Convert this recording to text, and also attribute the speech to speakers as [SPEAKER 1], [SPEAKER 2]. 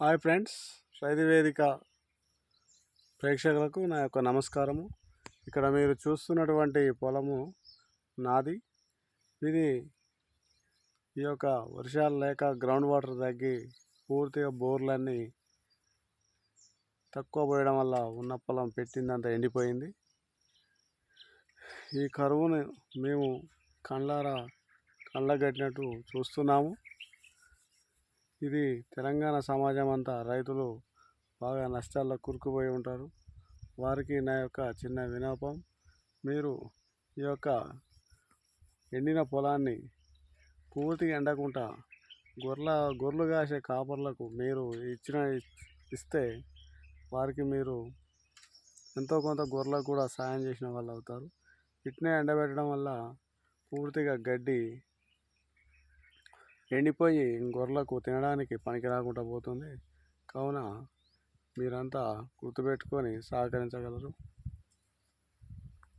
[SPEAKER 1] Hi friends రైతు వేదిక ప్రేక్షకులకు నా యొక్క నమస్కారము. ఇక్కడ మీరు చూస్తున్నటువంటి పొలము నాది. ఇది ఈ యొక్క వర్షాలు లేక గ్రౌండ్ వాటర్ తగ్గి పూర్తిగా బోర్లన్నీ తక్కువ పోయడం వల్ల ఉన్న పొలం పెట్టిందంతా ఎండిపోయింది. ఈ కరువును మేము కళ్ళారా కళ్ళగట్టినట్టు చూస్తున్నాము. ఇది తెలంగాణ సమాజం అంతా రైతులు బాగా నష్టాల్లో కూరుకుపోయి ఉంటారు. వారికి నా యొక్క చిన్న వినాపం. మీరు ఈ యొక్క ఎండిన పొలాన్ని పూర్తిగా ఎండకుండా గొర్రెల గొర్రెలు కాసే కాపర్లకు మీరు ఇచ్చిన ఇస్తే వారికి మీరు ఎంతో కొంత గొర్రెలకు కూడా సాయం చేసిన వాళ్ళు అవుతారు ఇట్నే ఎండబెట్టడం వల్ల పూర్తిగా గడ్డి ఎండిపోయి గొర్రెలకు తినడానికి పనికి రాకుండా పోతుంది. కావున మీరంతా గుర్తుపెట్టుకొని సహకరించగలరు.